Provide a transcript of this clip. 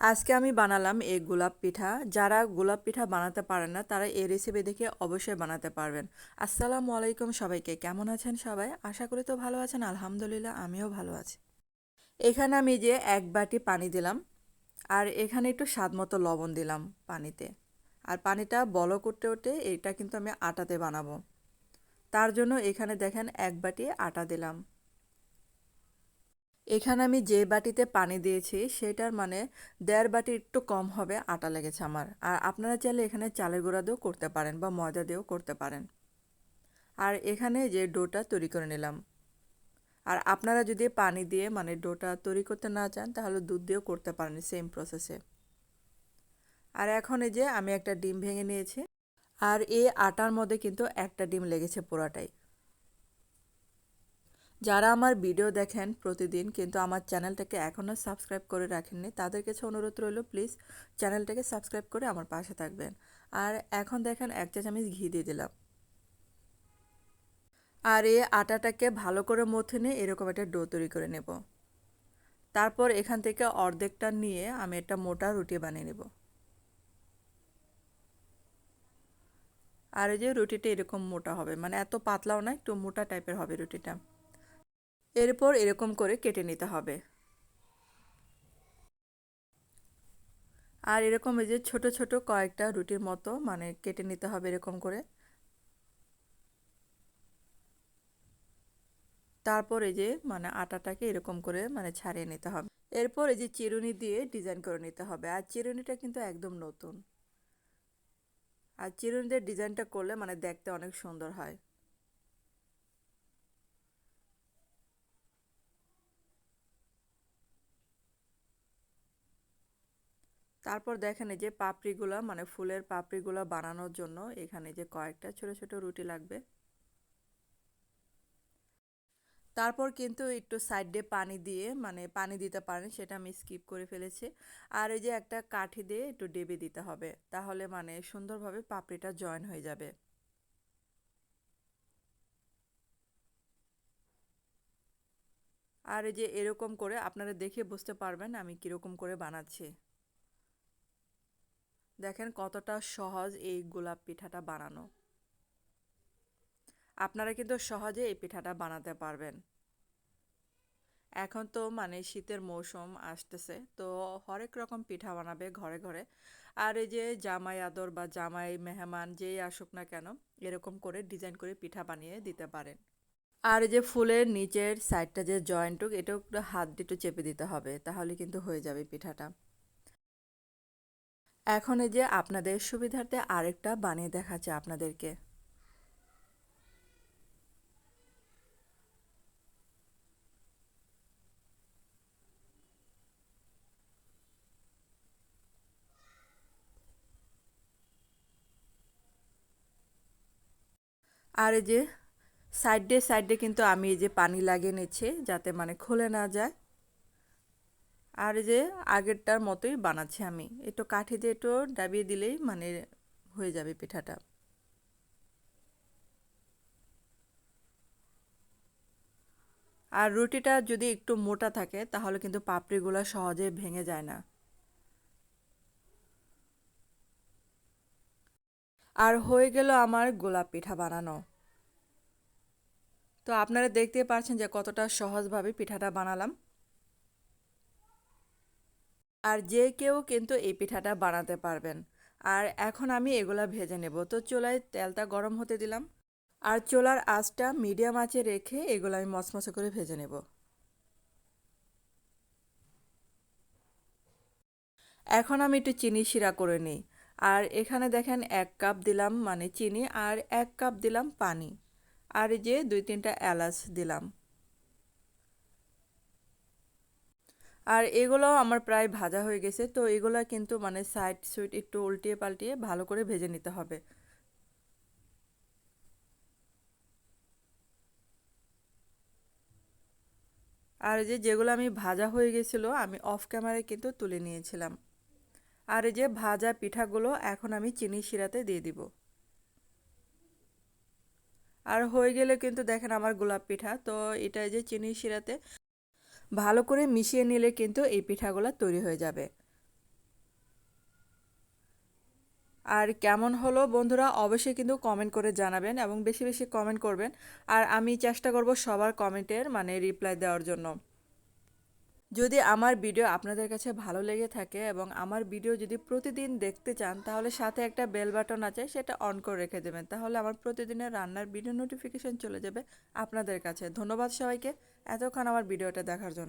আজকে আমি বানালাম এই গোলাপ পিঠা। যারা গোলাপ পিঠা বানাতে পারেন না, তারা এই রেসিপি দেখে অবশ্যই বানাতে পারবেন। আসসালামু আলাইকুম সবাইকে, কেমন আছেন সবাই? আশা করি তো ভালো আছেন, আলহামদুলিল্লাহ আমিও ভালো আছি। এখানে আমি যে এক বাটি পানি দিলাম, আর এখানে একটু স্বাদ মতো লবণ দিলাম পানিতে। আর পানিটা বলো করতে উঠে এটা কিন্তু আমি আটাতে বানাবো। তার জন্য এখানে দেখেন এক বাটি আটা দিলাম। এখানে আমি যে বাটিতে পানি দিয়েছি, সেটার মানে দেড় বাটি একটু কম হবে আটা লেগেছে আমার। আর আপনারা চাইলে এখানে চালের গুঁড়া দিয়েও করতে পারেন বা ময়দা দিয়েও করতে পারেন। আর এখানে যে ডোটা তৈরি করে নিলাম। আর আপনারা যদি পানি দিয়ে মানে ডোটা তৈরি করতে না চান, তাহলে দুধ দিয়েও করতে পারেন সেম প্রসেসে। আর এখন এই যে আমি একটা ডিম ভেঙে নিয়েছি। আর এই আটার মধ্যে কিন্তু একটা ডিম লেগেছে পুরাটাই। যারা আমার ভিডিও দেখেন প্রতিদিন কিন্তু আমার চ্যানেলটাকে এখনও সাবস্ক্রাইব করে রাখেননি, তাদের কাছে অনুরোধ রইল প্লিজ চ্যানেলটাকে সাবস্ক্রাইব করে আমার পাশে থাকবেন। আর এখন দেখেন এক চা চামচ ঘি দিয়ে দিলাম। আর এই আটাটাকে ভালো করে মথে নিয়ে এরকম একটা ডো তৈরি করে নেব। তারপর এখান থেকে অর্ধেকটা নিয়ে আমি একটা মোটা রুটি বানিয়ে নেব। আর এই যে রুটিটা এরকম মোটা হবে মানে এত পাতলাও না, একটু মোটা টাইপের হবে রুটিটা। এরপর এরকম করে কেটে নিতে হবে। আর এরকম এই যে ছোট ছোট কয়েকটা রুটির মতো মানে কেটে নিতে হবে এরকম করে। তারপর এই যে মানে আটাটাকে এরকম করে মানে ছাড়িয়ে নিতে হবে। এরপর এই যে চিরুনি দিয়ে ডিজাইন করে নিতে হবে। আর চিরুনিটা কিন্তু একদম নতুন। আর চিরুনিদের ডিজাইনটা করলে মানে দেখতে অনেক সুন্দর হয়। তারপর দেখেন এই যে পাপড়িগুলো মানে ফুলের পাপড়িগুলো বানানোর জন্য এখানে যে কয়েকটা ছোট ছোট রুটি লাগবে। তারপর কিন্তু একটু সাইডে পানি দিয়ে মানে পানি দিতে পারেন, সেটা আমি স্কিপ করে ফেলেছি। আর এই যে একটা কাঠি দিয়ে একটু ডেবে দিতে হবে, তাহলে মানে সুন্দরভাবে পাপড়িটা জয়েন হয়ে যাবে। আর এই যে এরকম করে আপনারা দেখে বুঝতে পারবেন আমি কীরকম করে বানাচ্ছি। দেখেন কতটা সহজ এই গোলাপ পিঠাটা বানানো। আপনারা কিন্তু সহজে এই পিঠাটা বানাতে পারবেন। এখন তো মানে শীতের মৌসুম আসতেছে, তো হরেক রকম পিঠা বানাবে ঘরে ঘরে। আর এই যে জামাই আদর বা জামাই মেহমান যেই আসুক না কেন, এরকম করে ডিজাইন করে পিঠা বানিয়ে দিতে পারেন। আর এই যে ফুলের নিচের সাইডটা যে জয়েন্টুক এটাও হাত দিয়ে চেপে দিতে হবে, তাহলে কিন্তু হয়ে যাবে পিঠাটা। এখন এই যে আপনাদের সুবিধার্থে আরেকটা বানিয়ে দেখাচ্ছে আপনাদেরকে। আর এই যে সাইডে সাইডে কিন্তু আমি এই যে পানি লাগিয়ে নিচ্ছি যাতে মানে খুলে না যায়। আর যে আগেরটার মতোই বানাচ্ছি আমি। একটু কাঠি দিয়ে একটু ডাবিয়ে দিলেই মানে হয়ে যাবে পিঠাটা। আর রুটিটা যদি একটু মোটা থাকে, তাহলে কিন্তু পাপড়িগুলো সহজে ভেঙে যায় না। আর হয়ে গেল আমার গোলাপ পিঠা বানানো। তো আপনারা দেখতে পাচ্ছেন যে কতটা সহজভাবে পিঠাটা বানালাম। আর যে কেউ কিন্তু এই পিঠাটা বানাতে পারবেন। আর এখন আমি এগুলা ভেজে নেব। তো চুলায় তেলটা গরম হতে দিলাম। আর চোলার আঁচটা মিডিয়াম আঁচে রেখে এগুলো আমি মচমচে করে ভেজে নেব। এখন আমি একটু চিনি শিরা করে নিই। আর এখানে দেখেন এক কাপ দিলাম মানে চিনি আর এক কাপ দিলাম পানি। আর যে দুই তিনটা এলাচ দিলাম। আর এগুলো আমার প্রায় ভাজা হয়ে গেছে, তো এগুলো কিন্তু মানে সাইড সুইট একটু উল্টিয়ে পাল্টিয়ে ভালো করে ভেজে নিতে হবে। আর যে যেগুলো আমি ভাজা হয়ে গেছিল, আমি অফ ক্যামেরায় কিন্তু তুলে নিয়েছিলাম। আর এই যে ভাজা পিঠাগুলো এখন আমি চিনি শিরাতে দিয়ে দিব। আর হয়ে গেলে কিন্তু দেখেন আমার গোলাপ পিঠা, তো এটা যে চিনি শিরাতে ভালো করে মিশিয়ে নিলে কিন্তু এই পিঠাগুলো তৈরি হয়ে যাবে। আর কেমন হলো বন্ধুরা অবশ্যই কিন্তু কমেন্ট করে জানাবেন এবং বেশি বেশি কমেন্ট করবেন। আর আমি চেষ্টা করব সবার কমেন্টের মানে রিপ্লাই দেওয়ার জন্য। যদি আমার ভিডিও আপনাদের কাছে ভালো লেগে থাকে এবং আমার ভিডিও যদি প্রতিদিন দেখতে চান, তাহলে সাথে একটা বেল বাটন আছে, সেটা অন করে রেখে দেবেন। তাহলে আমার প্রতিদিনের রান্নার ভিডিও নোটিফিকেশন চলে যাবে আপনাদের কাছে। ধন্যবাদ সবাইকে এতক্ষণ আমার ভিডিওটা দেখার জন্য।